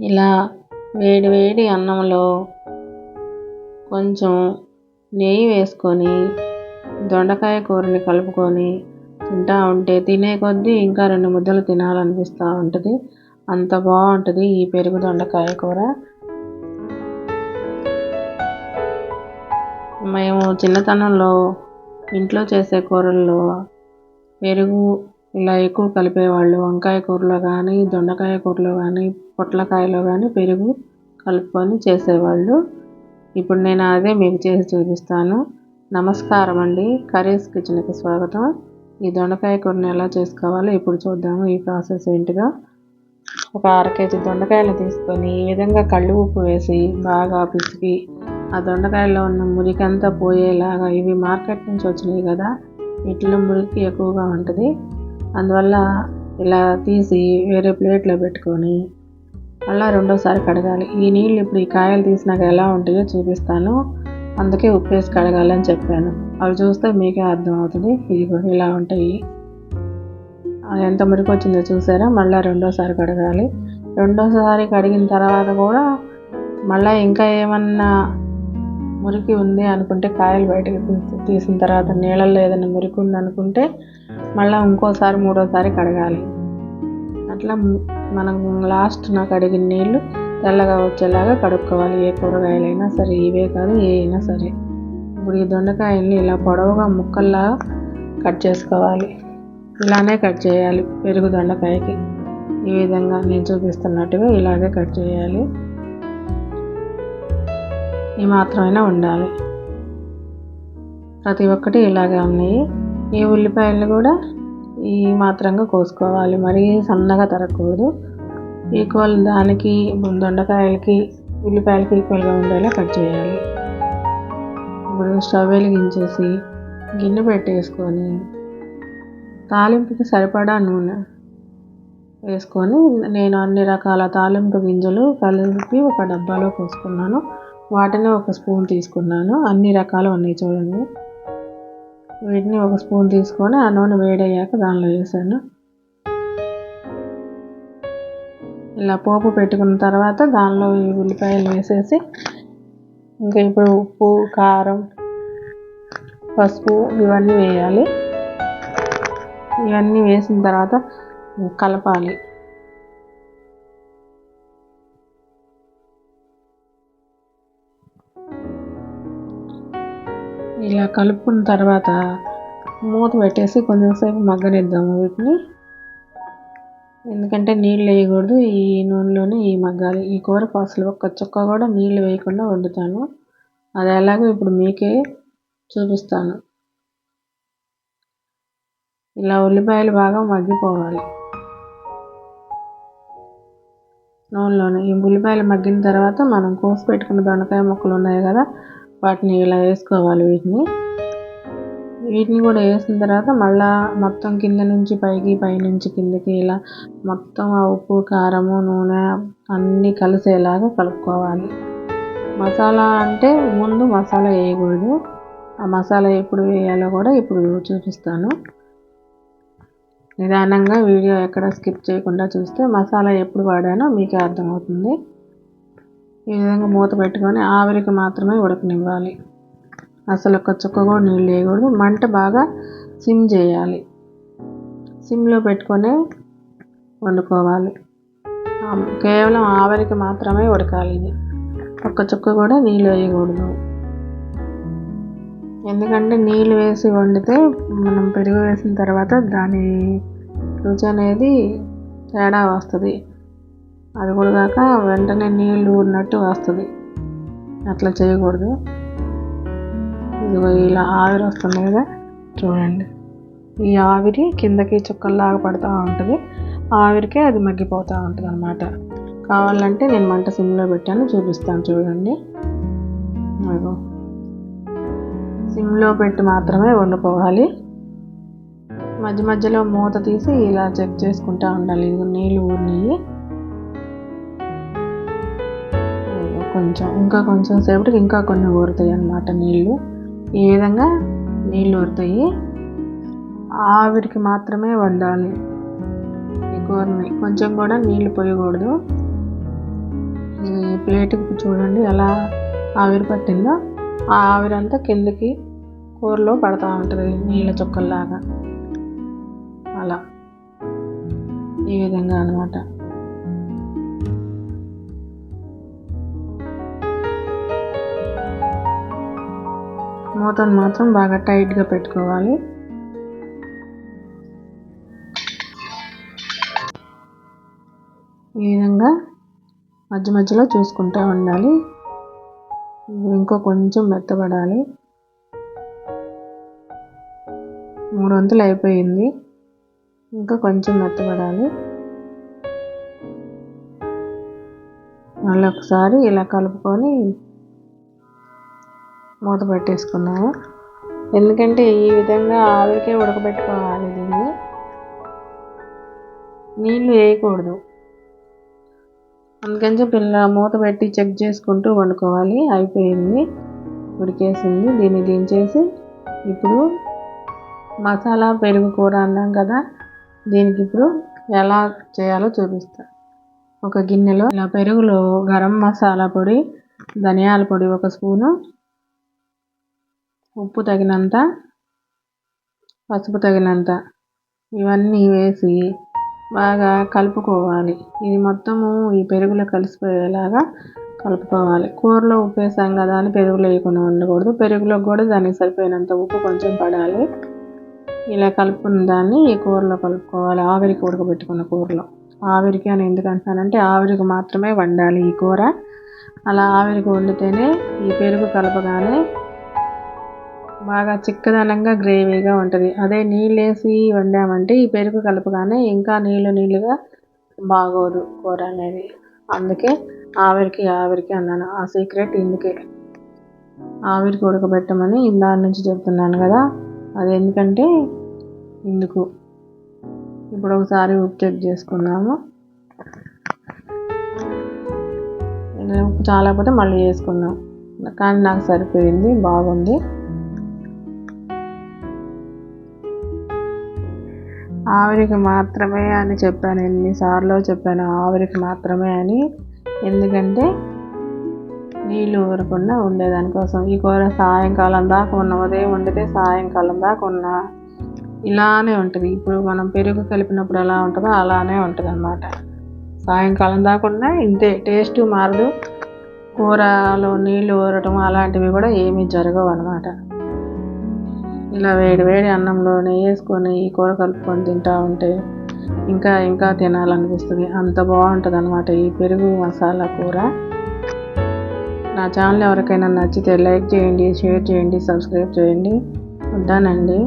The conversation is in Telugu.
ఇలా వేడి వేడి అన్నంలో కొంచెం నెయ్యి వేసుకొని దొండకాయ కూరని కలుపుకొని తింటా ఉంటే తినే కొద్దీ ఇంకా రెండు ముద్దలు తినాలనిపిస్తూ ఉంటుంది. అంత బాగుంటుంది ఈ పెరుగు దొండకాయ కూర. మేము చిన్నతనంలో ఇంట్లో చేసే కూరల్లో పెరుగు ఇలా ఎక్కువ కలిపేవాళ్ళు వంకాయ కూరలో కానీ దొండకాయ కూరలో కానీ పొట్లకాయలో కానీ పెరుగు కలుపుకొని చేసేవాళ్ళు. ఇప్పుడు నేను అదే మీకు చేసి చూపిస్తాను. నమస్కారం అండి. కర్రీస్ కిచెన్కి స్వాగతం. ఈ దొండకాయ కూరని ఎలా చేసుకోవాలో ఇప్పుడు చూద్దాము. ఈ ప్రాసెస్ ఏంటిగా ఒక అర కేజీ దొండకాయలు తీసుకొని ఈ విధంగా కళ్ళు ఉప్పు వేసి బాగా పిసికి ఆ దొండకాయల్లో ఉన్న మురికంతా పోయేలాగా ఇవి మార్కెట్ నుంచి వచ్చినాయి కదా. వీటిలో మురికి ఎక్కువగా ఉంటుంది. అందువల్ల ఇలా తీసి వేరే ప్లేట్లో పెట్టుకొని మళ్ళీ రెండోసారి కడగాలి. ఈ నీళ్ళు ఇప్పుడు ఈ కాయలు తీసినాక ఎలా ఉంటాయో చూపిస్తాను. అందుకే ఉప్పేసి కడగాలని చెప్పాను. అవి చూస్తే మీకే అర్థమవుతుంది. ఇదిగో ఇలా ఉంటాయి. ఎంత మురికి వచ్చిందో చూసారా? మళ్ళీ రెండోసారి కడగాలి. రెండోసారి కడిగిన తర్వాత కూడా మళ్ళీ ఇంకా ఏమన్నా మురికి ఉంది అనుకుంటే కాయలు బయటకు తీసి తీసిన తర్వాత నీళ్ళల్లో ఏదైనా మురికి ఉంది అనుకుంటే మళ్ళీ ఇంకోసారి మూడోసారి కడగాలి. అట్లా మనం లాస్ట్ నాకు కడిగిన నీళ్ళు తెల్లగా వచ్చేలాగా కడుక్కోవాలి. ఏ కూరగాయలైనా సరే ఇవే కాదు ఏ అయినా సరే. ఇప్పుడు ఈ దొండకాయల్ని ఇలా పొడవుగా ముక్కల్లా కట్ చేసుకోవాలి. ఇలానే కట్ చేయాలి పెరుగు దొండకాయకి. ఈ విధంగా నేను చూపిస్తున్నట్టుగా ఇలాగే కట్ చేయాలి. ఈ మాత్రమైనా ఉండాలి. ప్రతి ఒక్కటి ఇలాగే ఉన్నాయి. ఈ ఉల్లిపాయలు కూడా ఈ మాత్రంగా కోసుకోవాలి. మరీ సన్నగా తరగకూడదు. ఈక్వల్ దానికి దొండకాయలకి ఉల్లిపాయలకి ఈక్వల్గా ఉండేలా కట్ చేయాలి. ఇప్పుడు స్టవ్ వెలిగించేసి గిన్నె పెట్టేసుకొని తాలింపుకి సరిపడా నూనె వేసుకొని నేను అన్ని రకాల తాలింపు గింజలు కలిపి ఒక డబ్బాలో పోసుకున్నాను వాటిని ఒక స్పూన్ తీసుకున్నాను. అన్ని రకాలు ఉన్నాయి చూడండి. వీటిని ఒక స్పూన్ తీసుకొని ఆ నూనె వేడయ్యాక దానిలో వేసాను. ఇలా పోపు పెట్టుకున్న తర్వాత దానిలో ఈ ఉల్లిపాయలు వేసేసి ఇంకా ఇప్పుడు ఉప్పు కారం పసుపు ఇవన్నీ వేయాలి. ఇవన్నీ వేసిన తర్వాత కలపాలి. ఇలా కలుపుకున్న తర్వాత మూత పెట్టేసి కొంచెంసేపు మగ్గనిద్దాము వీటిని. ఎందుకంటే నీళ్ళు వేయకూడదు ఈ నూనెలోనే ఈ మగ్గాలి. ఈ కూర అసలు ఒక్క చుక్క కూడా నీళ్ళు వేయకుండా వండుతాను. అది ఎలాగో ఇప్పుడు మీకే చూపిస్తాను. ఇలా ఉల్లిపాయలు బాగా మగ్గిపోవాలి. నూనెలోనే. ఈ ఉల్లిపాయలు మగ్గిన తర్వాత మనం కోసి పెట్టుకున్న దొండకాయ ముక్కలు ఉన్నాయి కదా వాటిని ఇలా వేసుకోవాలి వీటిని. వీటిని కూడా వేసిన తర్వాత మళ్ళా మొత్తం కింద నుంచి పైకి పైనుంచి కిందకి ఇలా మొత్తం ఆ ఉప్పు కారము నూనె అన్నీ కలిసేలాగా కలుపుకోవాలి. మసాలా అంటే ముందు మసాలా వేయకూడదు. ఆ మసాలా ఎప్పుడు వేయాలో కూడా ఇప్పుడు చూపిస్తాను. నిదానంగా వీడియో ఎక్కడ స్కిప్ చేయకుండా చూస్తే మసాలా ఎప్పుడు వాడానో మీకే అర్థమవుతుంది. ఈ విధంగా మూత పెట్టుకొని ఆవిరికి మాత్రమే ఉడకనివ్వాలి. అసలు ఒక చుక్క కూడా నీళ్ళు వేయకూడదు. మంట బాగా సిమ్ చేయాలి. సిమ్లో పెట్టుకొని వండుకోవాలి. కేవలం ఆవిరికి మాత్రమే ఉడకాలి ఇది. ఒక్క చుక్క కూడా నీళ్ళు వేయకూడదు. ఎందుకంటే నీళ్ళు వేసి వండితే మనం పెరుగు వేసిన తర్వాత దాని రుచి అనేది తేడా వస్తుంది. అది కూడా కాక వెంటనే నీళ్ళు ఊరినట్టు వస్తుంది. అట్లా చేయకూడదు. ఇదిగో ఇలా ఆవిరి వస్తుంది కదా చూడండి. ఈ ఆవిరి కిందకి చుక్కల్లాగా పడుతూ ఉంటుంది. ఆవిరికే అది మగ్గిపోతూ ఉంటుంది అనమాట కావాలంటే నేను మంట సిమ్లో పెట్టాను చూపిస్తాను చూడండి. అదిగో. సిమ్లో పెట్టి మాత్రమే వండుకోవాలి. మధ్య మధ్యలో మూత తీసి ఇలా చెక్ చేసుకుంటూ ఉండాలి. నీళ్ళు ఊరినాయి. కొంచెం ఇంకా కొంచెం సేపటికి ఇంకా కొన్ని ఊరుతాయి అన్నమాట నీళ్ళు. ఈ విధంగా నీళ్ళు ఊరుతాయి. ఆవిరికి మాత్రమే వండాలి ఈ కూరని. కొంచెం కూడా నీళ్ళు పోయకూడదు. ఈ ప్లేట్కి చూడండి ఎలా ఆవిరి పట్టిందో. ఆ ఆవిరంతా కిందకి కూరలో పడతా ఉంటుంది నీళ్ళ చుక్కల్లాగా. అలా. ఈ విధంగా అనమాట మూతను మాత్రం బాగా టైట్గా పెట్టుకోవాలి. ఈ విధంగా మధ్య మధ్యలో చూసుకుంటూ ఉండాలి. ఇంకో కొంచెం మెత్తబడాలి. మూడు వంతులు అయిపోయింది. ఇంకా కొంచెం మెత్తబడాలి. మళ్ళీ ఒకసారి ఇలా కలుపుకొని మూత పెట్టేసుకున్నాను. ఎందుకంటే ఈ విధంగా ఆవిరికే ఉడకబెట్టుకోవాలి దీన్ని. నీళ్ళు వేయకూడదు. అందుకని చెప్పి ఇలా మూత పెట్టి చెక్ చేసుకుంటూ వండుకోవాలి. అయిపోయింది. ఉడికేసింది. దీన్ని దించేసి ఇప్పుడు మసాలా పెరుగు కూర అన్నాం కదా దీనికి ఇప్పుడు ఎలా చేయాలో చూపిస్తా. ఒక గిన్నెలో ఇలా పెరుగులో గరం మసాలా పొడి ధనియాల పొడి ఒక స్పూను ఉప్పు తగినంత పసుపు తగినంత ఇవన్నీ వేసి బాగా కలుపుకోవాలి. ఇది మొత్తము ఈ పెరుగులో కలిసిపోయేలాగా కలుపుకోవాలి. కూరలో ఉప్పు వేసాం కదా అని పెరుగులో వేయకుండా ఉండకూడదు. పెరుగులో కూడా దానికి సరిపోయినంత ఉప్పు కొంచెం పడాలి. ఇలా కలుపుకున్న దాన్ని ఈ కూరలో కలుపుకోవాలి. ఆవిరికి ఉడకబెట్టుకున్న కూరలో. ఆవిరికి అని ఎందుకు అంటున్నానంటే ఆవిరికి మాత్రమే వండాలి ఈ కూర. అలా ఆవిరికి వండితేనే ఈ పెరుగు కలపగానే బాగా చిక్కదనంగా గ్రేవీగా ఉంటుంది. అదే నీళ్ళేసి వండామంటే ఈ పెరుగు కలపగానే ఇంకా నీళ్ళు నీళ్ళుగా బాగోదు కూర అనేది. అందుకే ఆవిరికి ఆవిరికి అన్నాను. ఆ సీక్రెట్ ఇందుకే. ఆవిరికి ఉడకబెట్టమని ఇందాక నుంచి చెప్తున్నాను కదా అది ఎందుకంటే ఇందుకు. ఇప్పుడు ఒకసారి ఉప్పు చెక్ చేసుకున్నాము ఉప్పు చాలకపోతే మళ్ళీ వేసుకున్నాం కానీ నాకు సరిపోయింది బాగుంది. ఆవిరికి మాత్రమే అని చెప్పాను ఎన్నిసార్లు చెప్పాను ఆవిరికి మాత్రమే అని. ఎందుకంటే నీళ్ళు ఊరకుండా ఉండేదానికోసం. ఈ కూర సాయంకాలం దాకా ఉన్న ఉదయం వండితే సాయంకాలం దాకా ఉన్న ఇలానే ఉంటుంది. ఇప్పుడు మనం పెరుగు కలిపినప్పుడు ఎలా ఉంటుందో అలానే ఉంటుంది అన్నమాట సాయంకాలం దాకా ఉన్న ఇంతే టేస్ట్ మారదు. కూరలో నీళ్ళు ఊరటం అలాంటివి కూడా ఏమీ జరగవు అనమాట ఇలా వేడి వేడి అన్నంలో నెయ్యి వేసుకొని ఈ కూర కలుపుకొని తింటూ ఉంటే ఇంకా ఇంకా తినాలనిపిస్తుంది. అంత బాగుంటుంది అనమాట ఈ పెరుగు మసాలా కూర. నా ఛానల్ ఎవరికైనా నచ్చితే లైక్ చేయండి షేర్ చేయండి సబ్స్క్రైబ్ చేయండి. ఉంటానండి.